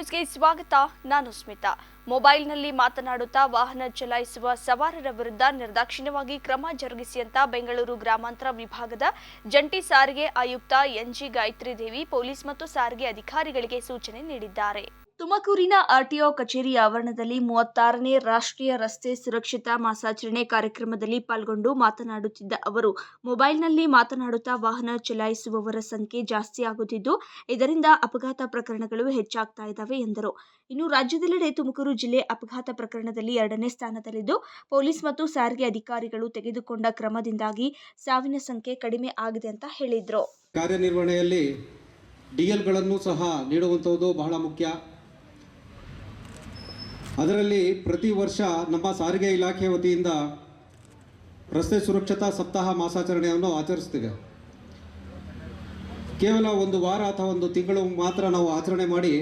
ನ್ಯೂಸ್ಗೆ ಸ್ವಾಗತ, ನಾನು ಸ್ಮಿತಾ. ಮೊಬೈಲ್ನಲ್ಲಿ ಮಾತನಾಡುತ್ತಾ ವಾಹನ ಚಲಾಯಿಸುವ ಸವಾರರ ವಿರುದ್ಧ ನಿರ್ದಾಕ್ಷಿಣ್ಯವಾಗಿ ಕ್ರಮ ಜರುಗಿಸಿ ಅಂತ ಬೆಂಗಳೂರು ಗ್ರಾಮಾಂತರ ವಿಭಾಗದ ಜಂಟಿ ಸಾರಿಗೆ ಆಯುಕ್ತ ಎನ್ಜಿ ಗಾಯತ್ರಿ ದೇವಿ, ಪೊಲೀಸ್ ಮತ್ತು ಸಾರಿಗೆ ಅಧಿಕಾರಿಗಳಿಗೆ ಸೂಚನೆ ನೀಡಿದ್ದಾರೆ. ತುಮಕೂರಿನ ಆರ್ಟಿಒ ಕಚೇರಿ ಆವರಣದಲ್ಲಿ ಮೂವತ್ತಾರನೇ ರಾಷ್ಟ್ರೀಯ ರಸ್ತೆ ಸುರಕ್ಷತಾ ಮಾಸಾಚರಣೆ ಕಾರ್ಯಕ್ರಮದಲ್ಲಿ ಪಾಲ್ಗೊಂಡು ಮಾತನಾಡುತ್ತಿದ್ದ ಅವರು, ಮೊಬೈಲ್ನಲ್ಲಿ ಮಾತನಾಡುತ್ತಾ ವಾಹನ ಚಲಾಯಿಸುವವರ ಸಂಖ್ಯೆ ಜಾಸ್ತಿ ಆಗುತ್ತಿದ್ದು, ಇದರಿಂದ ಅಪಘಾತ ಪ್ರಕರಣಗಳು ಹೆಚ್ಚಾಗ್ತಾ ಇದ್ದಾವೆ ಎಂದರು. ಇನ್ನು ರಾಜ್ಯದೆಲ್ಲೆಡೆ ತುಮಕೂರು ಜಿಲ್ಲೆ ಅಪಘಾತ ಪ್ರಕರಣದಲ್ಲಿ ಎರಡನೇ ಸ್ಥಾನದಲ್ಲಿದ್ದು, ಪೊಲೀಸ್ ಮತ್ತು ಸಾರಿಗೆ ಅಧಿಕಾರಿಗಳು ತೆಗೆದುಕೊಂಡ ಕ್ರಮದಿಂದಾಗಿ ಸಾವಿನ ಸಂಖ್ಯೆ ಕಡಿಮೆ ಆಗಿದೆ ಅಂತ ಹೇಳಿದರು. ಕಾರ್ಯನಿರ್ವಹಣೆಯಲ್ಲಿ ಡಿಎಲ್ಗಳನ್ನು ಸಹ ನೀಡುವಂಥದ್ದು ಬಹಳ ಮುಖ್ಯ. ಅದರಲ್ಲಿ ಪ್ರತಿ ವರ್ಷ ನಮ್ಮ ಸಾರಿಗೆ ಇಲಾಖೆ ವತಿಯಿಂದ ರಸ್ತೆ ಸುರಕ್ಷತಾ ಸಪ್ತಾಹ ಮಾಸಾಚರಣೆಯನ್ನು ಆಚರಿಸ್ತೇವೆ ಕೇವಲ ಒಂದು ವಾರ ಅಥವಾ ಒಂದು ತಿಂಗಳು ಮಾತ್ರ ನಾವು ಆಚರಣೆ ಮಾಡಿ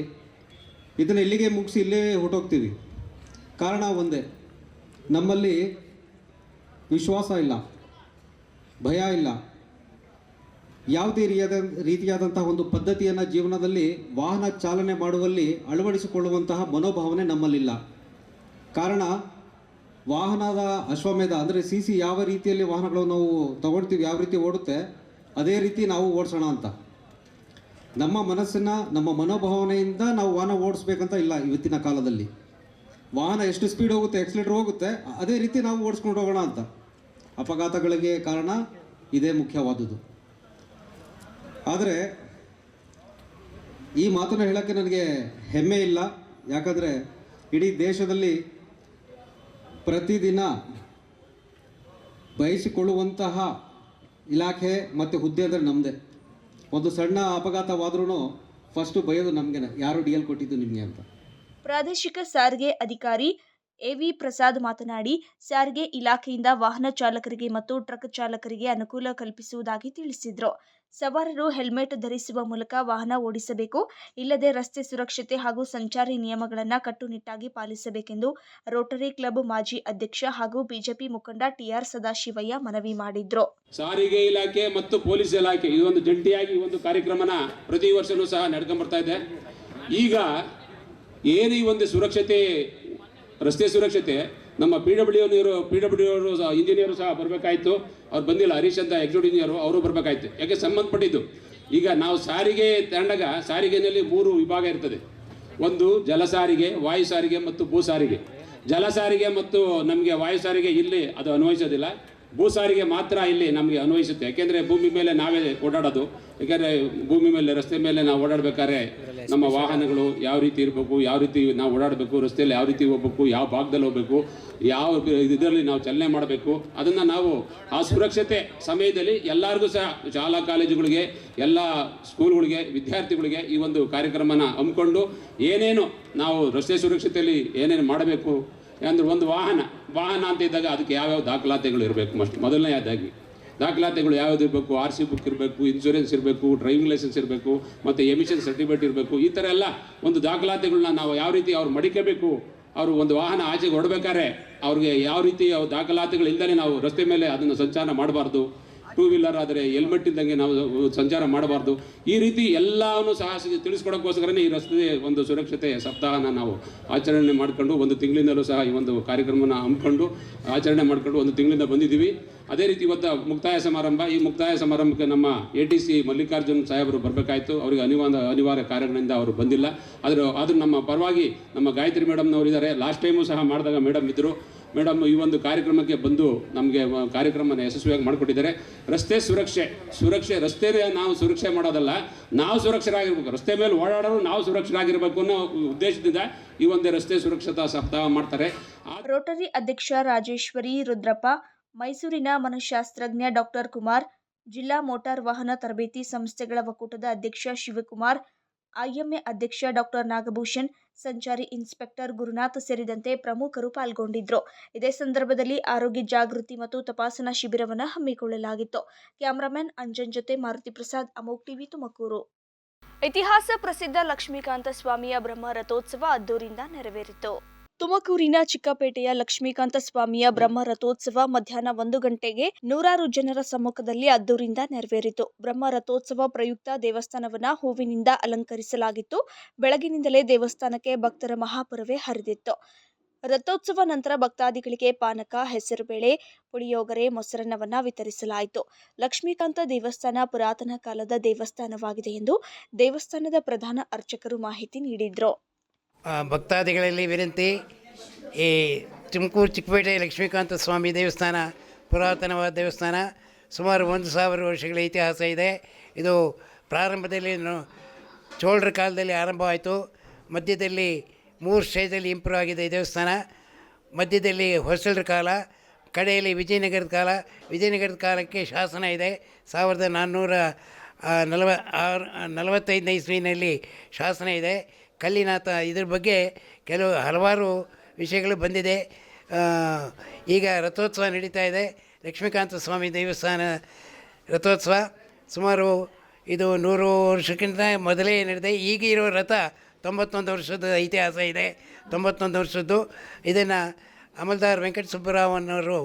ಇದನ್ನು ಇಲ್ಲಿಗೆ ಮುಗಿಸಿ ಇಲ್ಲೇ ಹೊಟ್ಟೋಗ್ತೀವಿ ಕಾರಣ ಒಂದೇ, ನಮ್ಮಲ್ಲಿ ವಿಶ್ವಾಸ ಇಲ್ಲ, ಭಯ ಇಲ್ಲ. ಯಾವುದೇ ರೀತಿಯಾದ ರೀತಿಯಾದಂತಹ ಒಂದು ಪದ್ಧತಿಯನ್ನು ಜೀವನದಲ್ಲಿ ವಾಹನ ಚಾಲನೆ ಮಾಡುವಲ್ಲಿ ಅಳವಡಿಸಿಕೊಳ್ಳುವಂತಹ ಮನೋಭಾವನೆ ನಮ್ಮಲ್ಲಿಲ್ಲ. ಕಾರಣ ವಾಹನದ ಅಶ್ವಮೇಧ, ಅಂದರೆ ಸಿ ಸಿ ಯಾವ ರೀತಿಯಲ್ಲಿ ವಾಹನಗಳು ನಾವು ತಗೊಳ್ತೀವಿ, ಯಾವ ರೀತಿ ಓಡುತ್ತೆ, ಅದೇ ರೀತಿ ನಾವು ಓಡಿಸೋಣ ಅಂತ. ನಮ್ಮ ಮನಸ್ಸನ್ನು, ನಮ್ಮ ಮನೋಭಾವನೆಯಿಂದ ನಾವು ವಾಹನ ಓಡಿಸ್ಬೇಕಂತ ಇಲ್ಲ ಇವತ್ತಿನ ಕಾಲದಲ್ಲಿ. ವಾಹನ ಎಷ್ಟು ಸ್ಪೀಡ್ ಹೋಗುತ್ತೆ ಎಕ್ಸಿಲೇಟರ್ ಹೋಗುತ್ತೆ, ಅದೇ ರೀತಿ ನಾವು ಓಡಿಸ್ಕೊಂಡು ಹೋಗೋಣ ಅಂತ. ಅಪಘಾತಗಳಿಗೆ ಕಾರಣ ಇದೇ ಮುಖ್ಯವಾದುದು ಆದರೆ, ಈ ಮಾತನ್ನು ಹೇಳೋಕ್ಕೆ ನನಗೆ ಹೆಮ್ಮೆ ಇಲ್ಲ. ಯಾಕಂದರೆ, ಇಡೀ ದೇಶದಲ್ಲಿ ಪ್ರತಿದಿನ ಬಯಸಿಕೊಳ್ಳುವಂತಹ ಇಲಾಖೆ ಮತ್ತು ಹುದ್ದೆ ಅಂದರೆ ನಮ್ಮದೇ ಒಂದು ಸಣ್ಣ ಅಪಘಾತವಾದ್ರೂ ಫಸ್ಟು ಬಯೋದು ನಮಗೆ ಯಾರು ಡಿ ಎಲ್ ಕೊಟ್ಟಿದ್ದು ನಿಮಗೆ ಅಂತ. ಪ್ರಾದೇಶಿಕ ಸಾರಿಗೆ ಅಧಿಕಾರಿ ಎವಿ ಪ್ರಸಾದ್ ಮಾತನಾಡಿ, ಸಾರಿಗೆ ಇಲಾಖೆಯಿಂದ ವಾಹನ ಚಾಲಕರಿಗೆ ಮತ್ತು ಟ್ರಕ್ ಚಾಲಕರಿಗೆ ಅನುಕೂಲ ಕಲ್ಪಿಸುವುದಾಗಿ ತಿಳಿಸಿದರು. ಸವಾರರು ಹೆಲ್ಮೆಟ್ ಧರಿಸುವ ಮೂಲಕ ವಾಹನ ಓಡಿಸಬೇಕು, ಇಲ್ಲದೆ ರಸ್ತೆ ಸುರಕ್ಷತೆ ಹಾಗೂ ಸಂಚಾರಿ ನಿಯಮಗಳನ್ನು ಕಟ್ಟುನಿಟ್ಟಾಗಿ ಪಾಲಿಸಬೇಕೆಂದು ರೋಟರಿ ಕ್ಲಬ್ ಮಾಜಿ ಅಧ್ಯಕ್ಷ ಹಾಗೂ ಬಿಜೆಪಿ ಮುಖಂಡ ಟಿಆರ್ ಸದಾಶಿವಯ್ಯ ಮನವಿ ಮಾಡಿದ್ರು. ಸಾರಿಗೆ ಇಲಾಖೆ ಮತ್ತು ಪೊಲೀಸ್ ಇಲಾಖೆ ಇದೊಂದು ಜಂಟಿಯಾಗಿ ಒಂದು ಕಾರ್ಯಕ್ರಮನ ಪ್ರತಿ ವರ್ಷನೂ ಸಹ ನಡ್ಕೊಂಡ್ ಬರ್ತಾ ಇದೆ. ಈಗ ಏನು ಈ ಒಂದು ಸುರಕ್ಷತೆ, ರಸ್ತೆ ಸುರಕ್ಷತೆ, ನಮ್ಮ P W P W engineer ಸಹ ಬರಬೇಕಾಯ್ತು. ಅವ್ರು ಬಂದಿಲ್ಲ, ಹರೀಶ್ ಅಂತ ಎಕ್ಸಿಕ್ಯೂಟಿವ್ ಇಂಜಿನಿಯರು ಅವರು ಬರಬೇಕಾಯ್ತು. ಯಾಕೆ ಸಂಬಂಧಪಟ್ಟಿದ್ದು? ಈಗ ನಾವು ಸಾರಿಗೆ ತಗೊಂಡಾಗ ಸಾರಿಗೆನಲ್ಲಿ ಮೂರು ವಿಭಾಗ ಇರ್ತದೆ. ಒಂದು ಜಲ ಸಾರಿಗೆ, ವಾಯು ಸಾರಿಗೆ ಮತ್ತು ಭೂ ಸಾರಿಗೆ. ಜಲ ಸಾರಿಗೆ ಮತ್ತು ನಮಗೆ ವಾಯು ಸಾರಿಗೆ ಇಲ್ಲಿ ಅದು ಅನ್ವಯಿಸೋದಿಲ್ಲ. ಭೂ ಸಾರಿಗೆ ಮಾತ್ರ ಇಲ್ಲಿ ನಮಗೆ ಅನ್ವಯಿಸುತ್ತೆ. ಯಾಕೆಂದರೆ ಭೂಮಿ ಮೇಲೆ ನಾವೇ ಓಡಾಡೋದು. ಯಾಕೆಂದರೆ ಭೂಮಿ ಮೇಲೆ ರಸ್ತೆ ಮೇಲೆ ನಾವು ಓಡಾಡ್ಬೇಕಾದ್ರೆ ನಮ್ಮ ವಾಹನಗಳು ಯಾವ ರೀತಿ ಇರಬೇಕು ಯಾವ ರೀತಿ ನಾವು ಓಡಾಡಬೇಕು ರಸ್ತೆಯಲ್ಲಿ ಯಾವ ರೀತಿ ಹೋಗ್ಬೇಕು ಯಾವ ಭಾಗದಲ್ಲಿ ಹೋಗ್ಬೇಕು ಯಾವ ಇದರಲ್ಲಿ ನಾವು ಚಲನೆ ಮಾಡಬೇಕು ಅದನ್ನು ನಾವು ಆ ಸುರಕ್ಷತೆ ಸಮಯದಲ್ಲಿ ಎಲ್ಲರಿಗೂ ಸಹ ಶಾಲಾ ಕಾಲೇಜುಗಳಿಗೆ ಎಲ್ಲ ಸ್ಕೂಲ್ಗಳಿಗೆ ವಿದ್ಯಾರ್ಥಿಗಳಿಗೆ ಈ ಒಂದು ಕಾರ್ಯಕ್ರಮನ ಹಮ್ಮಿಕೊಂಡು ಏನೇನು ನಾವು ರಸ್ತೆ ಸುರಕ್ಷತೆಯಲ್ಲಿ ಏನೇನು ಮಾಡಬೇಕು ಅಂದರೆ ಒಂದು ವಾಹನ ವಾಹನ ಅಂತ ಇದ್ದಾಗ ಅದಕ್ಕೆ ಯಾವ್ಯಾವ ದಾಖಲಾತಿಗಳು ಇರಬೇಕು ಮಸ್ಟ್ ಮೊದಲನೇದಾಗಿ ದಾಖಲಾತಿಗಳು ಯಾವ್ದು ಇರಬೇಕು? ಆರ್ ಸಿ ಬುಕ್ ಇರಬೇಕು ಇನ್ಶೂರೆನ್ಸ್ ಇರಬೇಕು ಡ್ರೈವಿಂಗ್ ಲೈಸೆನ್ಸ್ ಇರಬೇಕು, ಮತ್ತು ಎಮಿಷನ್ ಸರ್ಟಿಫಿಕೇಟ್ ಇರಬೇಕು, ಈ ಥರ ಎಲ್ಲ ಒಂದು ದಾಖಲಾತಿಗಳನ್ನ ನಾವು ಯಾವ ರೀತಿ ಅವ್ರು ಮಡಿಕಬೇಕು? ಅವರು ಒಂದು ವಾಹನ ಆಚೆಗೆ ಹೊಡಬೇಕಾದ್ರೆ ಅವ್ರಿಗೆ ಯಾವ ರೀತಿ ಅವು ದಾಖಲಾತಿಗಳು ಇಲ್ಲದೇ ನಾವು ರಸ್ತೆ ಮೇಲೆ ಅದನ್ನು ಸಂಚಾರ ಮಾಡಬಾರ್ದು? ಟೂ ವೀಲರ್ ಆದರೆ ಹೆಲ್ಮೆಟ್ ಇದ್ದಂಗೆ ನಾವು ಸಂಚಾರ ಮಾಡಬಾರ್ದು. ಈ ರೀತಿ ಎಲ್ಲವನ್ನು ಸಹ ತಿಳಿಸ್ಕೊಡೋಕ್ಕೋಸ್ಕರನೇ ಈ ರಸ್ತೆ ಒಂದು ಸುರಕ್ಷತೆ ಸಪ್ತಾಹನ ನಾವು ಆಚರಣೆ ಮಾಡ್ಕೊಂಡು ಒಂದು ತಿಂಗಳಿಂದಲೂ ಸಹ ಈ ಒಂದು ಕಾರ್ಯಕ್ರಮನ ಹಮ್ಮಿಕೊಂಡು ಆಚರಣೆ ಮಾಡ್ಕೊಂಡು ಒಂದು ತಿಂಗಳಿಂದ ಬಂದಿದ್ದೀವಿ. ಅದೇ ರೀತಿ ಇವತ್ತು ಮುಕ್ತಾಯ ಸಮಾರಂಭ. ಈ ಮುಕ್ತಾಯ ಸಮಾರಂಭಕ್ಕೆ ನಮ್ಮ ಎ ಟಿ ಸಿ ಮಲ್ಲಿಕಾರ್ಜುನ್ ಸಾಹೇಬರು ಬರಬೇಕಾಯಿತು. ಅವರಿಗೆ ಅನಿವಾರ್ಯ ಅನಿವಾರ್ಯ ಕಾರಣಗಳಿಂದ ಅವರು ಬಂದಿಲ್ಲ. ಆದರೂ ಆದರೂ ನಮ್ಮ ಪರವಾಗಿ ನಮ್ಮ ಗಾಯತ್ರಿ ಮೇಡಮ್ನವರಿದ್ದಾರೆ ಲಾಸ್ಟ್ ಟೈಮು ಸಹ ಮಾಡಿದಾಗ ಮೇಡಮ್ ಇದ್ದರು ಮೇಡಮ್, ಈ ಒಂದು ಕಾರ್ಯಕ್ರಮಕ್ಕೆ ಬಂದು ನಮಗೆ ಕಾರ್ಯಕ್ರಮನ ಯಶಸ್ವಿಯಾಗಿ ಮಾಡಿಕೊಟ್ಟಿದ್ದಾರೆ. ರಸ್ತೆ ಸುರಕ್ಷೆ ಸುರಕ್ಷೆ ರಸ್ತೆ ನಾವು ಸುರಕ್ಷೆ ಮಾಡೋದಲ್ಲ, ನಾವು ಸುರಕ್ಷರಾಗಿರ್ಬೇಕು. ರಸ್ತೆ ಮೇಲೆ ಓಡಾಡೋರು ನಾವು ಸುರಕ್ಷರಾಗಿರ್ಬೇಕು ಅನ್ನೋ ಉದ್ದೇಶದಿಂದ ಈ ಒಂದು ರಸ್ತೆ ಸುರಕ್ಷತಾ ಸಪ್ತಾಹ ಮಾಡ್ತಾರೆ. ರೋಟರಿ ಅಧ್ಯಕ್ಷ ರಾಜೇಶ್ವರಿ ರುದ್ರಪ್ಪ, ಮೈಸೂರಿನ ಮನಃಶಾಸ್ತ್ರಜ್ಞ ಡಾಕ್ಟರ್ ಕುಮಾರ್, ಜಿಲ್ಲಾ ಮೋಟಾರ್ ವಾಹನ ತರಬೇತಿ ಸಂಸ್ಥೆಗಳ ಒಕ್ಕೂಟದ ಅಧ್ಯಕ್ಷ ಶಿವಕುಮಾರ್, ಐಎಂಎ ಅಧ್ಯಕ್ಷ ಡಾಕ್ಟರ್ ನಾಗಭೂಷಣ್ ಸಂಚಾರಿ ಇನ್ಸ್ಪೆಕ್ಟರ್ ಗುರುನಾಥ್ ಸೇರಿದಂತೆ ಪ್ರಮುಖರು ಪಾಲ್ಗೊಂಡಿದ್ದರು ಇದೇ ಸಂದರ್ಭದಲ್ಲಿ ಆರೋಗ್ಯ ಜಾಗೃತಿ ಮತ್ತು ತಪಾಸಣಾ ಶಿಬಿರವನ್ನು ಹಮ್ಮಿಕೊಳ್ಳಲಾಗಿತ್ತು. ಕ್ಯಾಮರಾಮನ್ ಅಂಜನ್ ಜೊತೆ ಮಾರುತಿ ಪ್ರಸಾದ್, ಅಮೋಕ್ ಟಿವಿ, ತುಮಕೂರು. ಇತಿಹಾಸ ಪ್ರಸಿದ್ಧ ಲಕ್ಷ್ಮೀಕಾಂತ ಸ್ವಾಮಿಯ ಬ್ರಹ್ಮ ರಥೋತ್ಸವ ಅದ್ದೂರಿಂದ ನೆರವೇರಿತು. ತುಮಕೂರಿನ ಚಿಕ್ಕಪೇಟೆಯ ಲಕ್ಷ್ಮೀಕಾಂತ ಸ್ವಾಮಿಯ ಬ್ರಹ್ಮ ರಥೋತ್ಸವ ಮಧ್ಯಾಹ್ನ ಒಂದು ಗಂಟೆಗೆ ನೂರಾರು ಜನರ ಸಮ್ಮುಖದಲ್ಲಿ ಅದ್ದೂರಿಂದ ನೆರವೇರಿತು. ಬ್ರಹ್ಮ ರಥೋತ್ಸವ ಪ್ರಯುಕ್ತ ದೇವಸ್ಥಾನವನ್ನ ಹೂವಿನಿಂದ ಅಲಂಕರಿಸಲಾಗಿತ್ತು. ಬೆಳಗಿನಿಂದಲೇ ದೇವಸ್ಥಾನಕ್ಕೆ ಭಕ್ತರ ಮಹಾಪುರವೇ ಹರಿದಿತ್ತು. ರಥೋತ್ಸವ ನಂತರ ಭಕ್ತಾದಿಗಳಿಗೆ ಪಾನಕ, ಹೆಸರುಬೇಳೆ, ಪುಳಿಯೋಗರೆ, ಮೊಸರನ್ನವನ್ನ ವಿತರಿಸಲಾಯಿತು. ಲಕ್ಷ್ಮೀಕಾಂತ ದೇವಸ್ಥಾನ ಪುರಾತನ ಕಾಲದ ದೇವಸ್ಥಾನವಾಗಿದೆ ಎಂದು ದೇವಸ್ಥಾನದ ಪ್ರಧಾನ ಅರ್ಚಕರು ಮಾಹಿತಿ ನೀಡಿದ್ರು. ಭಕ್ತಾದಿಗಳಲ್ಲಿ ವಿನಂತಿ, ಈ ತುಮಕೂರು ಚಿಕ್ಕಪೇಟೆ ಲಕ್ಷ್ಮೀಕಾಂತ ಸ್ವಾಮಿ ದೇವಸ್ಥಾನ, ಪುರಾತನವಾದ ದೇವಸ್ಥಾನ, ಸುಮಾರು ಒಂದು ಸಾವಿರ ವರ್ಷಗಳ ಇತಿಹಾಸ ಇದೆ. ಇದು ಪ್ರಾರಂಭದಲ್ಲಿ ಚೋಳರ ಕಾಲದಲ್ಲಿ ಆರಂಭವಾಯಿತು. ಮಧ್ಯದಲ್ಲಿ ಮೂರು ಸ್ಟೇಜಲ್ಲಿ ಇಂಪ್ರೂವ್ ಆಗಿದೆ ಈ ದೇವಸ್ಥಾನ. ಮಧ್ಯದಲ್ಲಿ ಹೊಸಳ್ರ ಕಾಲ, ಕಡೆಯಲ್ಲಿ ವಿಜಯನಗರದ ಕಾಲ. ವಿಜಯನಗರದ ಕಾಲಕ್ಕೆ ಶಾಸನ ಇದೆ. ಸಾವಿರದ ನಾನ್ನೂರ ನಲವ, ಆರು, ನಲವತ್ತೈದನೇ ಇಸ್ವಿನಲ್ಲಿ ಶಾಸನ ಇದೆ. ಕಲ್ಲಿನಾಥ ಇದ್ರ ಬಗ್ಗೆ ಕೆಲವು ಹಲವಾರು ವಿಷಯಗಳು ಬಂದಿದೆ. ಈಗ ರಥೋತ್ಸವ ನಡೀತಾ ಇದೆ. ಲಕ್ಷ್ಮೀಕಾಂತ ಸ್ವಾಮಿ ದೇವಸ್ಥಾನ ರಥೋತ್ಸವ. ಸುಮಾರು ಇದು ನೂರು ವರ್ಷಕ್ಕಿಂತ ಮೊದಲೇ ನಡೆದಿದೆ. ಈಗ ಇರೋ ರಥ ತೊಂಬತ್ತೊಂದು ವರ್ಷದ ಇತಿಹಾಸ ಇದೆ. ತೊಂಬತ್ತೊಂದು ವರ್ಷದ್ದು. ಇದನ್ನು ಅಮಲ್ದಾರ್ ವೆಂಕಟ ಸುಬ್ಬರಾವನವರು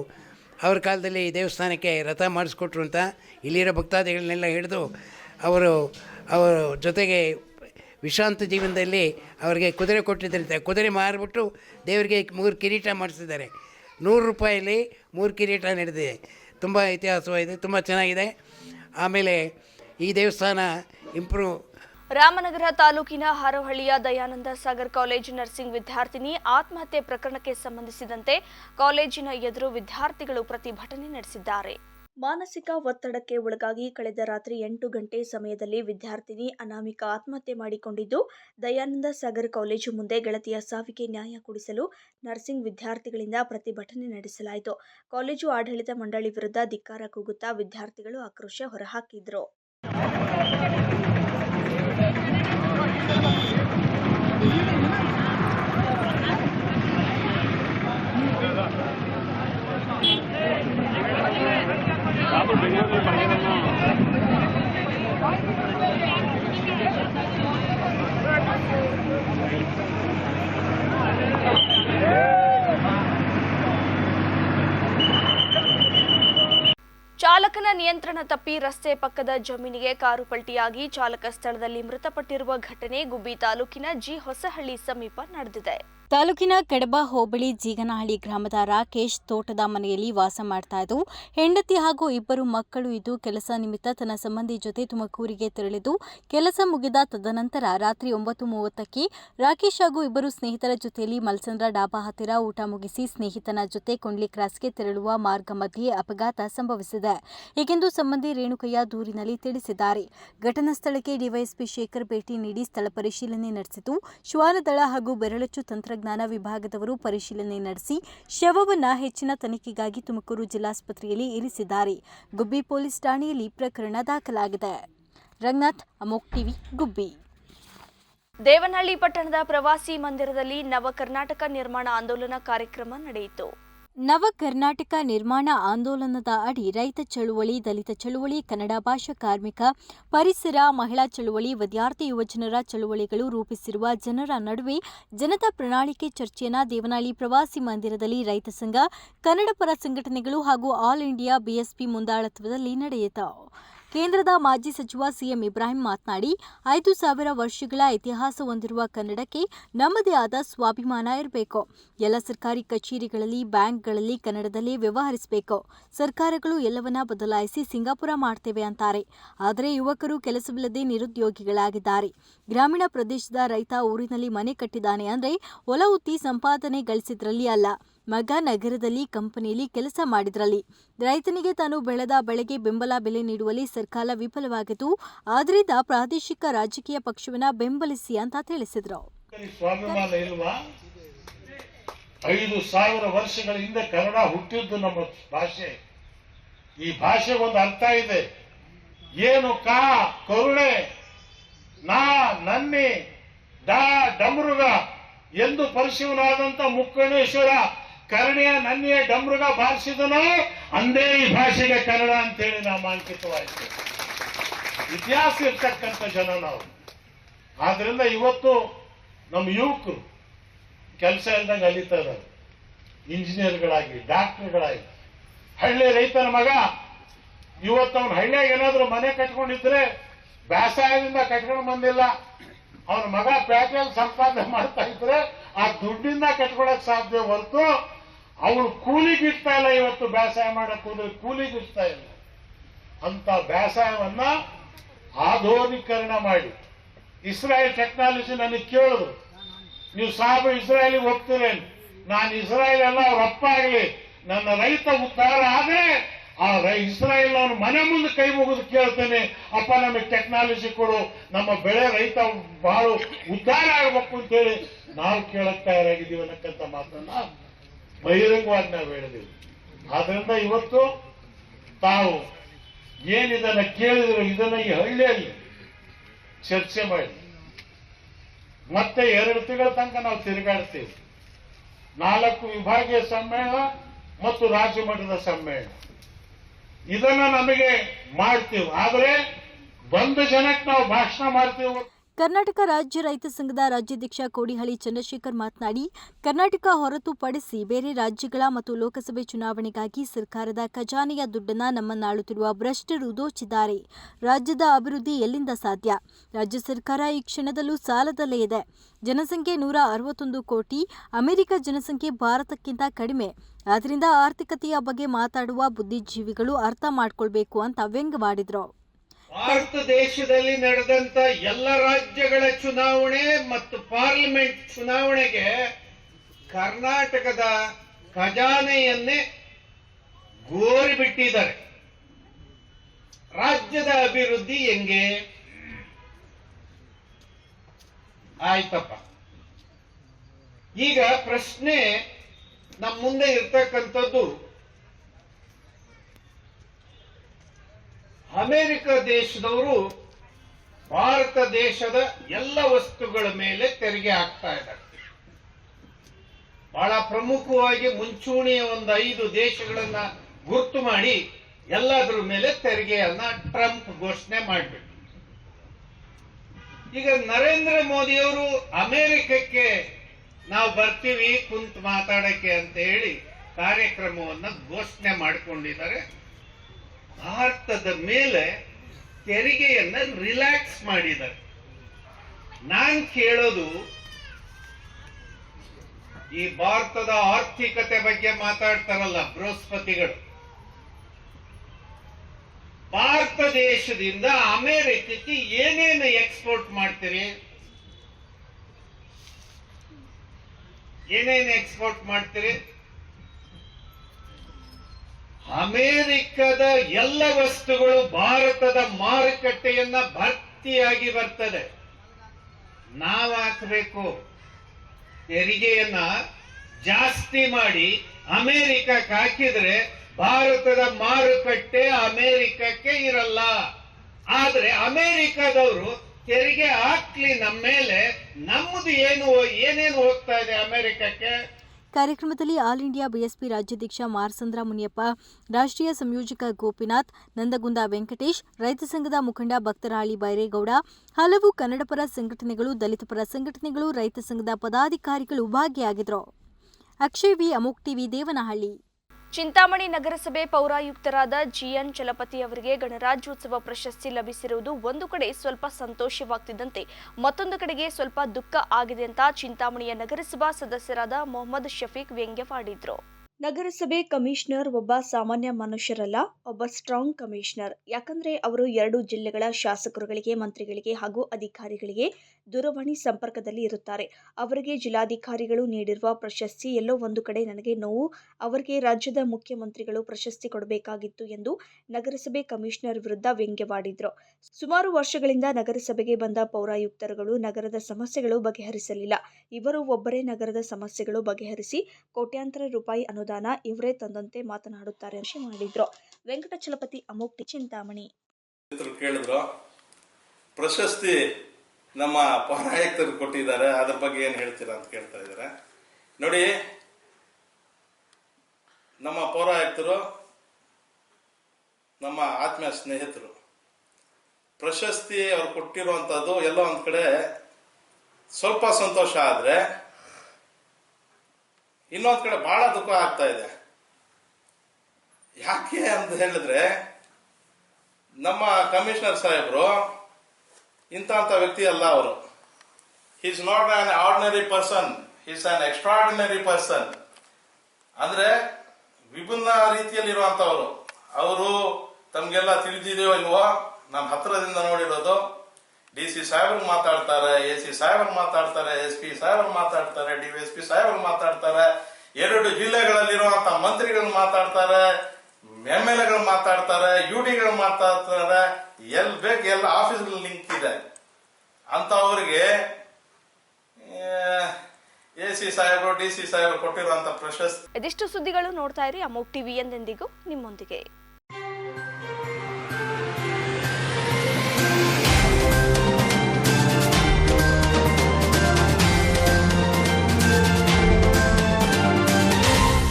ಅವ್ರ ಕಾಲದಲ್ಲಿ ದೇವಸ್ಥಾನಕ್ಕೆ ರಥ ಮಾಡಿಸ್ಕೊಟ್ರು ಅಂತ ಇಲ್ಲಿರೋ ಭಕ್ತಾದಿಗಳನ್ನೆಲ್ಲ ಹಿಡಿದು ಅವರು ಅವರ ಜೊತೆಗೆ ವಿಶ್ರಾಂತ ಜೀವನದಲ್ಲಿ ಅವರಿಗೆ ಕುದುರೆ ಕೊಟ್ಟಿದ್ದರಿಂದ ಕುದುರೆ ಮಾರಿಬಿಟ್ಟು ದೇವರಿಗೆ ಮೂರು ಕಿರೀಟ ಮಾಡಿಸಿದ್ದಾರೆ. ನೂರು ರೂಪಾಯಲ್ಲಿ ಮೂರು ಕಿರೀಟ ನಡೆದಿದೆ ತುಂಬ ಇತಿಹಾಸವಾಗಿದೆ, ತುಂಬ ಚೆನ್ನಾಗಿದೆ. ಆಮೇಲೆ ಈ ದೇವಸ್ಥಾನ ಇಂಪ್ರೂವ್ ರಾಮನಗರ ತಾಲೂಕಿನ ಹಾರೋಹಳ್ಳಿಯ ದಯಾನಂದ ಸಾಗರ್ ಕಾಲೇಜು ನರ್ಸಿಂಗ್ ವಿದ್ಯಾರ್ಥಿನಿ ಆತ್ಮಹತ್ಯೆ ಪ್ರಕರಣಕ್ಕೆ ಸಂಬಂಧಿಸಿದಂತೆ ಕಾಲೇಜಿನ ಎದುರು ವಿದ್ಯಾರ್ಥಿಗಳು ಪ್ರತಿಭಟನೆ ನಡೆಸಿದ್ದಾರೆ. ಮಾನಸಿಕ ಒತ್ತಡಕ್ಕೆ ಒಳಗಾಗಿ ಕಳೆದ ರಾತ್ರಿ ಎಂಟು ಗಂಟೆ ಸಮಯದಲ್ಲಿ ವಿದ್ಯಾರ್ಥಿನಿ ಅನಾಮಿಕ ಆತ್ಮಹತ್ಯೆ ಮಾಡಿಕೊಂಡಿದ್ದು, ದಯಾನಂದ ಸಾಗರ್ ಕಾಲೇಜು ಮುಂದೆ ಗೆಳತಿಯ ಸಾವಿಗೆ ನ್ಯಾಯ ಕೊಡಿಸಲು ನರ್ಸಿಂಗ್ ವಿದ್ಯಾರ್ಥಿಗಳಿಂದ ಪ್ರತಿಭಟನೆ ನಡೆಸಲಾಯಿತು. ಕಾಲೇಜು ಆಡಳಿತ ಮಂಡಳಿ ವಿರುದ್ಧ ಧಿಕ್ಕಾರ ಕೂಗುತ್ತಾ ವಿದ್ಯಾರ್ಥಿಗಳು ಆಕ್ರೋಶ ಹೊರಹಾಕಿದ್ರು. ಚಾಲಕನ ನಿಯಂತ್ರಣ ತಪ್ಪಿ ರಸ್ತೆ ಪಕ್ಕದ ಜಮೀನಿಗೆ ಕಾರು ಪಲ್ಟಿಯಾಗಿ ಚಾಲಕ ಸ್ಥಳದಲ್ಲಿ ಮೃತಪಟ್ಟಿರುವ ಘಟನೆ ಗುಬ್ಬಿ ತಾಲೂಕಿನ ಜಿ ಹೊಸಹಳ್ಳಿ ಸಮೀಪ ನಡೆದಿದೆ. ತಾಲೂಕಿನ ಕಡಬ ಹೋಬಳಿ ಜೀಗನಹಳ್ಳಿ ಗ್ರಾಮದ ರಾಕೇಶ್ ತೋಟದ ಮನೆಯಲ್ಲಿ ವಾಸ ಮಾಡ್ತಾ ಇದ್ದು ಹೆಂಡತಿ ಹಾಗೂ ಇಬ್ಬರು ಮಕ್ಕಳು ಇದ್ದು ಕೆಲಸ ನಿಮಿತ್ತ ತನ್ನ ಸಂಬಂಧಿ ಜೊತೆ ತುಮಕೂರಿಗೆ ತೆರಳಿದ್ದು, ಕೆಲಸ ಮುಗಿದ ತದನಂತರ ರಾತ್ರಿ ಒಂಬತ್ತು ಮೂವತ್ತಕ್ಕೆ ರಾಕೇಶ್ ಹಾಗೂ ಇಬ್ಬರು ಸ್ನೇಹಿತರ ಜೊತೆಯಲ್ಲಿ ಮಲ್ಸಂದ್ರ ಡಾಬಾ ಹತ್ತಿರ ಊಟ ಮುಗಿಸಿ ಸ್ನೇಹಿತನ ಜೊತೆ ಕೊಂಡ್ಲಿ ಕ್ರಾಸ್ಗೆ ತೆರಳುವ ಮಾರ್ಗ ಮಧ್ಯೆ ಅಪಘಾತ ಸಂಭವಿಸಿದೆ. ಹೀಗೆಂದು ಸಂಬಂಧಿ ರೇಣುಕಯ್ಯ ದೂರಿನಲ್ಲಿ ತಿಳಿಸಿದ್ದಾರೆ. ಘಟನಾ ಸ್ಥಳಕ್ಕೆ ಡಿವೈಎಸ್ಪಿ ಶೇಖರ್ ಭೇಟಿ ನೀಡಿ ಸ್ಥಳ ಪರಿಶೀಲನೆ ನಡೆಸಿತು ಶ್ವಾನದಳ ಹಾಗೂ ಬೆರಳಚ್ಚು ತಂತ್ರಜ್ಞಾನ ವಿಭಾಗದವರು ಪರಿಶೀಲನೆ ನಡೆಸಿ ಶವವನ್ನು ಹೆಚ್ಚಿನ ತನಿಖೆಗಾಗಿ ತುಮಕೂರು ಜಿಲ್ಲಾಸ್ಪತ್ರೆಯಲ್ಲಿ ಇರಿಸಿದ್ದಾರೆ. ಗುಬ್ಬಿ ಪೊಲೀಸ್ ಠಾಣೆಯಲ್ಲಿ ಪ್ರಕರಣ ದಾಖಲಾಗಿದೆ. ರಂಗನಾಥ್, ಅಮೋಕ್ ಟಿವಿ, ಗುಬ್ಬಿ. ದೇವನಹಳ್ಳಿ ಪಟ್ಟಣದ ಪ್ರವಾಸಿ ಮಂದಿರದಲ್ಲಿ ನವ ಕರ್ನಾಟಕ ನಿರ್ಮಾಣ ಆಂದೋಲನ ಕಾರ್ಯಕ್ರಮ ನಡೆಯಿತು. ನವ ಕರ್ನಾಟಕ ನಿರ್ಮಾಣ ಆಂದೋಲನದ ಅಡಿ ರೈತ ಚಳುವಳಿ, ದಲಿತ ಚಳುವಳಿ, ಕನ್ನಡ ಭಾಷಾ ಕಾರ್ಮಿಕ, ಪರಿಸರ, ಮಹಿಳಾ ಚಳುವಳಿ, ವಿದ್ಯಾರ್ಥಿ, ಯುವಜನರ ಚಳುವಳಿಗಳು ರೂಪಿಸಿರುವ ಜನರ ನಡುವೆ ಜನತಾ ಪ್ರಣಾಳಿಕೆ ಚರ್ಚೆಯನ್ನು ದೇವನಹಳ್ಳಿ ಪ್ರವಾಸಿ ಮಂದಿರದಲ್ಲಿ ರೈತ ಸಂಘ ಕನ್ನಡ ಪರ ಸಂಘಟನೆಗಳು ಹಾಗೂ ಆಲ್ ಇಂಡಿಯಾ ಬಿಎಸ್ಪಿ ಮುಂದಾಳತ್ವದಲ್ಲಿ ನಡೆಯಿತು. ಕೇಂದ್ರದ ಮಾಜಿ ಸಚಿವ ಸಿಎಂ ಇಬ್ರಾಹಿಂ ಮಾತನಾಡಿ, ಐದು ಸಾವಿರ ವರ್ಷಗಳ ಇತಿಹಾಸ ಹೊಂದಿರುವ ಕನ್ನಡಕ್ಕೆ ನಮ್ಮದೇ ಆದ ಸ್ವಾಭಿಮಾನ ಇರಬೇಕು. ಎಲ್ಲ ಸರ್ಕಾರಿ ಕಚೇರಿಗಳಲ್ಲಿ, ಬ್ಯಾಂಕ್ಗಳಲ್ಲಿ ಕನ್ನಡದಲ್ಲಿ ವ್ಯವಹರಿಸಬೇಕು. ಸರ್ಕಾರಗಳು ಎಲ್ಲವನ್ನ ಬದಲಾಯಿಸಿ ಸಿಂಗಾಪುರ ಮಾಡ್ತೇವೆ ಅಂತಾರೆ. ಆದರೆ ಯುವಕರು ಕೆಲಸವಿಲ್ಲದೆ ನಿರುದ್ಯೋಗಿಗಳಾಗಿದ್ದಾರೆ. ಗ್ರಾಮೀಣ ಪ್ರದೇಶದ ರೈತ ಊರಿನಲ್ಲಿ ಮನೆ ಕಟ್ಟಿದ್ದಾನೆ ಅಂದರೆ ಹೊಲ ಉತ್ತಿ ಸಂಪಾದನೆ ಗಳಿಸಿದ್ರಲ್ಲಿ ಅಲ್ಲ. ಮಗ ನಗರದಲ್ಲಿ ಕಂಪನಿಯಲ್ಲಿ ಕೆಲಸ ಮಾಡಿದ್ರಲ್ಲಿ. ರೈತನಿಗೆ ತಾನು ಬೆಳೆದ ಬೆಳೆಗೆ ಬೆಂಬಲ ಬೆಲೆ ನೀಡುವಲ್ಲಿ ಸರ್ಕಾರ ವಿಫಲವಾಗಿತ್ತು. ಆದ್ರಿಂದ ಪ್ರಾದೇಶಿಕ ರಾಜಕೀಯ ಪಕ್ಷವನ್ನ ಬೆಂಬಲಿಸಿ ಅಂತ ತಿಳಿಸಿದ್ರು. ಐದು ಸಾವಿರ ವರ್ಷಗಳ ಹಿಂದೆ ಕನ್ನಡ ಹುಟ್ಟಿದ್ದು ನಮ್ಮ ಭಾಷೆ. ಈ ಭಾಷೆ ಒಂದು ಅರ್ಥ ಇದೆ. ಏನು ಕಾ, ಕರುಣೆ, ನಾ, ನನ್ನಿ, ಡಾ, ಡಮೃಗ ಎಂದು ಪರಿಶೀವನಾದಂತ ಮುಕ್ಕಣೇಶ್ವರ ಕರ್ಣೆಯ ನನ್ನಿಯ ಡಮೃಗ ಬಾರಿಸಿದನೋ ಅಂದೇ ಈ ಭಾಷೆಗೆ ಕನ್ನಡ ಅಂತೇಳಿ ನಾಮಾಂಕಿತವಾಯಿತು ಇತಿಹಾಸ ಇರ್ತಕ್ಕಂಥ ಜನ ನಾವು. ಆದ್ರಿಂದ ಇವತ್ತು ನಮ್ಮ ಯುವಕರು ಕೆಲಸ ಇಲ್ದಂಗೆ ಅಲಿತಾ ಇದ್ದಾರೆ ಇಂಜಿನಿಯರ್ಗಳಾಗಿ ಡಾಕ್ಟರ್ಗಳಾಗಿ ಹಳ್ಳಿ ರೈತನ ಮಗ, ಇವತ್ತು ಅವನು ಹಳ್ಳಿಯಾಗ ಏನಾದರೂ ಮನೆ ಕಟ್ಕೊಂಡಿದ್ರೆ ಬೇಸಾಯದಿಂದ ಕಟ್ಕೊಂಡು ಬಂದಿಲ್ಲ. ಅವನ ಮಗ ಪೇಟೆಯಲ್ಲಿ ಸಂಪಾದನೆ ಮಾಡ್ತಾ ಇದ್ರೆ ಆ ದುಡ್ಡಿಂದ ಕಟ್ಕೊಳಕ್ ಸಾಧ್ಯ ಹೊರತು ಅವನು ಕೂಲಿಗೆ ಇಡ್ತಾ ಇಲ್ಲ, ಇವತ್ತು ಬೇಸಾಯ ಮಾಡಕ್ಕೆ ಹೋದ್ರೆ ಕೂಲಿಗಿಸ್ತಾ ಇಲ್ಲ. ಅಂತ ಬೇಸಾಯವನ್ನ ಆಧುನೀಕರಣ ಮಾಡಿ. ಇಸ್ರಾಯೇಲ್ ಟೆಕ್ನಾಲಜಿ ನನಗೆ ಕೇಳಿದ್ರು, ನೀವು ಸಾಬು ಇಸ್ರಾಯೇಲಿಗೆ ಹೋಗ್ತೀರೇನು ನಾನು ಇಸ್ರಾಯೇಲ್ ಎಲ್ಲ ಅವ್ರ ಅಪ್ಪ ಆಗಲಿ. ನನ್ನ ರೈತ ಉದ್ಧಾರ ಆದ್ರೆ ಆ ಇಸ್ರಾಯೇಲ್ ಅವನು ಮನೆ ಮುಂದೆ ಕೈ ಮುಗಿದು ಕೇಳ್ತೇನೆ, ಅಪ್ಪ ನಮಗೆ ಟೆಕ್ನಾಲಜಿ ಕೊಡು, ನಮ್ಮ ಬೆಳೆ ರೈತ ಬಹಳ ಉದ್ಧಾರ ಆಗಬೇಕು ಅಂತೇಳಿ ನಾವು ಕೇಳಕ್ ತಯಾರಾಗಿದ್ದೀವಿ ಅನ್ನಕ್ಕಂತ ಮಾತನ್ನ ಬಹಿರಂಗವಾಗಿ ನಾವು ಹೇಳಿದೀವಿ ಆದ್ರಿಂದ ಇವತ್ತು ತಾವು ಏನಿದನ್ನ ಕೇಳಿದ್ರು ಇದನ್ನ ಈ ಹಳ್ಳಿಯಲ್ಲಿ ಚರ್ಚೆ ಮಾಡಿ. ಮತ್ತೆ ಎರಡು ತಿಂಗಳ ತನಕ ನಾವು ತಿರುಗಾಡ್ತೀವಿ. ನಾಲ್ಕು ವಿಭಾಗೀಯ ಸಮ್ಮೇಳನ ಮತ್ತು ರಾಜ್ಯ ಮಟ್ಟದ ಸಮ್ಮೇಳನ. ಇದನ್ನ ನಮಗೆ ಮಾಡ್ತೀವಿ. ಆದರೆ ಬಂದ ಜನಕ್ಕೆ ನಾವು ಭಾಷಣ ಮಾಡ್ತೀವಿ. ಕರ್ನಾಟಕ ರಾಜ್ಯ ರೈತ ಸಂಘದ ರಾಜ್ಯಾಧ್ಯಕ್ಷ ಕೋಡಿಹಳ್ಳಿ ಚಂದ್ರಶೇಖರ್ ಮಾತನಾಡಿ, ಕರ್ನಾಟಕ ಹೊರತುಪಡಿಸಿ ಬೇರೆ ರಾಜ್ಯಗಳ ಮತ್ತು ಲೋಕಸಭೆ ಚುನಾವಣೆಗಾಗಿ ಸರ್ಕಾರದ ಖಜಾನೆಯ ದುಡ್ಡನ್ನು ನಮ್ಮನ್ನಾಳುತ್ತಿರುವ ಭ್ರಷ್ಟರು ದೋಚಿದ್ದಾರೆ. ರಾಜ್ಯದ ಅಭಿವೃದ್ಧಿ ಎಲ್ಲಿಂದ ಸಾಧ್ಯ? ರಾಜ್ಯ ಸರ್ಕಾರ ಈ ಕ್ಷಣದಲ್ಲೂ ಸಾಲದಲ್ಲೇ ಇದೆ. ಜನಸಂಖ್ಯೆ ನೂರ ಅರವತ್ತೊಂದು ಕೋಟಿ, ಅಮೆರಿಕ ಜನಸಂಖ್ಯೆ ಭಾರತಕ್ಕಿಂತ ಕಡಿಮೆ. ಆದ್ದರಿಂದ ಆರ್ಥಿಕತೆಯ ಬಗ್ಗೆ ಮಾತಾಡುವ ಬುದ್ಧಿಜೀವಿಗಳು ಅರ್ಥ ಮಾಡಿಕೊಳ್ಬೇಕು ಅಂತ ವ್ಯಂಗ್ಯವಾಡಿದ್ರು ಭಾರತ ದೇಶದಲ್ಲಿ ನಡೆದಂತ ಎಲ್ಲ ರಾಜ್ಯಗಳ ಚುನಾವಣೆ ಮತ್ತು ಪಾರ್ಲಿಮೆಂಟ್ ಚುನಾವಣೆಗೆ ಕರ್ನಾಟಕದ ಖಜಾನೆಯನ್ನೇ ಗೋರಿ ಬಿಟ್ಟಿದ್ದಾರೆ. ರಾಜ್ಯದ ಅಭಿವೃದ್ಧಿ ಹೆಂಗೆ? ಆಯ್ತಪ್ಪ. ಈಗ ಪ್ರಶ್ನೆ ನಮ್ಮ ಮುಂದೆ ಇರ್ತಕ್ಕಂಥದ್ದು ಅಮೆರಿಕ ದೇಶದವರು ಭಾರತ ದೇಶದ ಎಲ್ಲ ವಸ್ತುಗಳ ಮೇಲೆ ತೆರಿಗೆ ಹಾಕ್ತಾ ಇದ್ದಾರೆ. ಬಹಳ ಪ್ರಮುಖವಾಗಿ ಮುಂಚೂಣಿಯ ಒಂದು ಐದು ದೇಶಗಳನ್ನ ಗುರ್ತು ಮಾಡಿ ಎಲ್ಲದರ ಮೇಲೆ ತೆರಿಗೆಯನ್ನ ಟ್ರಂಪ್ ಘೋಷಣೆ ಮಾಡಬೇಕು ಈಗ ನರೇಂದ್ರ ಮೋದಿಯವರು ಅಮೆರಿಕಕ್ಕೆ ನಾವು ಬರ್ತೀವಿ ಕುಂತ್ ಮಾತಾಡಕ್ಕೆ ಅಂತ ಹೇಳಿ ಕಾರ್ಯಕ್ರಮವನ್ನು ಘೋಷಣೆ ಮಾಡಿಕೊಂಡಿದ್ದಾರೆ. ಭಾರತದ ಮೇಲೆ ತೆರಿಗೆಯನ್ನ ರಿಲ್ಯಾಕ್ಸ್ ಮಾಡಿದ್ದಾರೆ. ನಾನ್ ಕೇಳೋದು ಈ ಭಾರತದ ಆರ್ಥಿಕತೆ ಬಗ್ಗೆ ಮಾತಾಡ್ತಾರಲ್ಲ ಬೃಹಸ್ಪತಿಗಳು. ಭಾರತ ದೇಶದಿಂದ ಅಮೆರಿಕಕ್ಕೆ ಏನೇನು ಎಕ್ಸ್ಪೋರ್ಟ್ ಮಾಡ್ತೀರಿ? ಏನೇನು ಎಕ್ಸ್ಪೋರ್ಟ್ ಮಾಡ್ತೀರಿ? ಅಮೆರಿಕದ ಎಲ್ಲ ವಸ್ತುಗಳು ಭಾರತದ ಮಾರುಕಟ್ಟೆಯನ್ನ ಭರ್ತಿಯಾಗಿ ಬರ್ತದೆ. ನಾವು ಹಾಕಬೇಕು. ತೆರಿಗೆಯನ್ನ ಜಾಸ್ತಿ ಮಾಡಿ ಅಮೆರಿಕಕ್ಕೆ ಹಾಕಿದ್ರೆ ಭಾರತದ ಮಾರುಕಟ್ಟೆ ಅಮೆರಿಕಕ್ಕೆ ಇರಲ್ಲ. ಆದ್ರೆ ಅಮೆರಿಕದವರು ತೆರಿಗೆ ಹಾಕ್ಲಿ ನಮ್ಮ ಮೇಲೆ. ನಮ್ಮದು ಏನು, ಏನೇನು ಹೋಗ್ತಾ ಇದೆ ಅಮೆರಿಕಕ್ಕೆ? ಕಾರ್ಯಕ್ರಮದಲ್ಲಿ ಆಲ್ ಇಂಡಿಯಾ ಬಿಎಸ್ಪಿ ರಾಜ್ಯಾಧ್ಯಕ್ಷ ಮಾರ್ಸಂದ್ರ ಮುನಿಯಪ್ಪ, ರಾಷ್ಟ್ರೀಯ ಸಂಯೋಜಕ ಗೋಪಿನಾಥ್, ನಂದಗುಂದ ವೆಂಕಟೇಶ್, ರೈತ ಸಂಘದ ಮುಖಂಡ ಭಕ್ತರಹಳ್ಳಿ ಬೈರೇಗೌಡ, ಹಲವು ಕನ್ನಡಪರ ಸಂಘಟನೆಗಳು, ದಲಿತ ಪರ ಸಂಘಟನೆಗಳು, ರೈತ ಸಂಘದ ಪದಾಧಿಕಾರಿಗಳು ಭಾಗಿಯಾಗಿದ್ದರು. Akshay V Amogh TV, Devanahalli. Chintamani ನಗರಸಭೆ ಪೌರಾಯುಕ್ತರಾದ ಜಿಎನ್ ಚಲಪತಿ ಅವರಿಗೆ ಗಣರಾಜ್ಯೋತ್ಸವ ಪ್ರಶಸ್ತಿ ಲಭಿಸಿರುವುದು ಒಂದು ಕಡೆ ಸ್ವಲ್ಪ ಸಂತೋಷವಾಗ್ತಿದ್ದಂತೆ ಮತ್ತೊಂದು ಕಡೆಗೆ ಸ್ವಲ್ಪ ದುಃಖ ಆಗಿದೆ ಅಂತ ಚಿಂತಾಮಣಿಯ ನಗರಸಭಾ ಸದಸ್ಯರಾದ ಮೊಹಮ್ಮದ್ ಶಫೀಕ್ ವ್ಯಂಗ್ಯವಾಡಿದ್ರು ನಗರಸಭೆ ಕಮಿಷನರ್ ಒಬ್ಬ ಸಾಮಾನ್ಯ ಮನುಷ್ಯರಲ್ಲ, ಒಬ್ಬ ಸ್ಟ್ರಾಂಗ್ ಕಮಿಷನರ್. ಯಾಕಂದ್ರೆ ಅವರು ಎರಡು ಜಿಲ್ಲೆಗಳ ಶಾಸಕರುಗಳಿಗೆ, ಮಂತ್ರಿಗಳಿಗೆ ಹಾಗೂ ಅಧಿಕಾರಿಗಳಿಗೆ ದೂರವಾಣಿ ಸಂಪರ್ಕದಲ್ಲಿ ಇರುತ್ತಾರೆ. ಅವರಿಗೆ ಜಿಲ್ಲಾಧಿಕಾರಿಗಳು ನೀಡಿರುವ ಪ್ರಶಸ್ತಿ ಎಲ್ಲೋ ಒಂದು ಕಡೆ ನನಗೆ ನೋವು, ಅವರಿಗೆ ರಾಜ್ಯದ ಮುಖ್ಯಮಂತ್ರಿಗಳು ಪ್ರಶಸ್ತಿ ಕೊಡಬೇಕಾಗಿತ್ತು ಎಂದು ನಗರಸಭೆ ಕಮಿಷನರ್ ವಿರುದ್ಧ ವ್ಯಂಗ್ಯವಾಡಿದ್ರು. ಸುಮಾರು ವರ್ಷಗಳಿಂದ ನಗರಸಭೆಗೆ ಬಂದ ಪೌರಾಯುಕ್ತರುಗಳು ನಗರದ ಸಮಸ್ಯೆಗಳು ಬಗೆಹರಿಸಲಿಲ್ಲ. ಇವರು ಒಬ್ಬರೇ ನಗರದ ಸಮಸ್ಯೆಗಳು ಬಗೆಹರಿಸಿ ಕೋಟ್ಯಾಂತರ ರೂಪಾಯಿ ಅನುದಾನ ಇವರೇ ತಂದಂತೆ ಮಾತನಾಡುತ್ತಾರೆ ಅಂತ ಮಾಡಿದ್ರು. ವೆಂಕಟಚಲಪತಿ ಅಮೋಕ್ಟಿ ಚಿಂತಾಮಣಿ. ಪ್ರಶಸ್ತಿ ನಮ್ಮ ಪೌರಾಯುಕ್ತರು ಕೊಟ್ಟಿದ್ದಾರೆ, ಅದ್ರ ಬಗ್ಗೆ ಏನು ಹೇಳ್ತೀರಾ ಅಂತ ಕೇಳ್ತಾ ಇದ್ದಾರೆ. ನೋಡಿ, ನಮ್ಮ ಪೌರಾಯುಕ್ತರು ನಮ್ಮ ಆತ್ಮೀಯ ಸ್ನೇಹಿತರು, ಪ್ರಶಸ್ತಿ ಅವ್ರು ಕೊಟ್ಟಿರುವಂಥದ್ದು ಎಲ್ಲೋ ಒಂದು ಕಡೆ ಸ್ವಲ್ಪ ಸಂತೋಷ ಆದರೆ ಇನ್ನೊಂದ್ ಕಡೆ ಬಹಳ ದುಃಖ ಆಗ್ತಾ ಇದೆ. ಯಾಕೆ ಅಂತ ಹೇಳಿದ್ರೆ, ನಮ್ಮ ಕಮಿಷನರ್ ಸಾಹೇಬರು ಇಂಥ ವ್ಯಕ್ತಿ ಅಲ್ಲ ಅವರು. Is not an ordinary person is an extraordinary person ಅಂದ್ರೆ ವಿಭಿನ್ನ ರೀತಿಯಲ್ಲಿರುವಂತವರು ಅವರು ತಮ್ಗೆಲ್ಲ ತಿಳಿದಿದೆಯೋ ಇಲ್ವೋ ನಾನು ಹತ್ರದಿಂದ ನೋಡಿರೋದು. ಡಿ ಸಿ ಸಾಹೇಬ್ರು ಮಾತಾಡ್ತಾರೆ, ಎ ಸಿ ಸಾಹೇಬ್ರು ಮಾತಾಡ್ತಾರೆ, ಎಸ್ ಪಿ ಸಾಹೇಬ್ರು ಮಾತಾಡ್ತಾರೆ, ಡಿ ಎಸ್ ಪಿ ಸಾಹೇಬ್ರು ಮಾತಾಡ್ತಾರೆ. ಎರಡು ಜಿಲ್ಲೆಗಳಲ್ಲಿರುವಂತ ಮಂತ್ರಿಗಳು ಮಾತಾಡ್ತಾರೆ. ಎಂ ಎಲ್ ಎಗಳು ಮಾತಾಡ್ತಾರೆ ಯು ಡಿಗಳು ಮಾತಾಡ್ತಾರೆ, ಎಲ್ ಬೇಕು ಎಲ್ಲ ಆಫೀಸ್ಗಳು ಲಿಂಕ್ ಇದೆ. ಅಂತವರಿಗೆ ಎ ಸಿ ಸಾಹೇಬರು, ಡಿ ಸಿ ಸಾಹೇಬರು ಕೊಟ್ಟಿರುವಂತ ಪ್ರಶಸ್ತಿ. ಇದಿಷ್ಟು ಸುದ್ದಿಗಳು ನೋಡ್ತಾ ಇರಿ ಅಮೋಕ್ ಟಿವಿ ಎಂದೆಂದಿಗೂ ನಿಮ್ಮೊಂದಿಗೆ.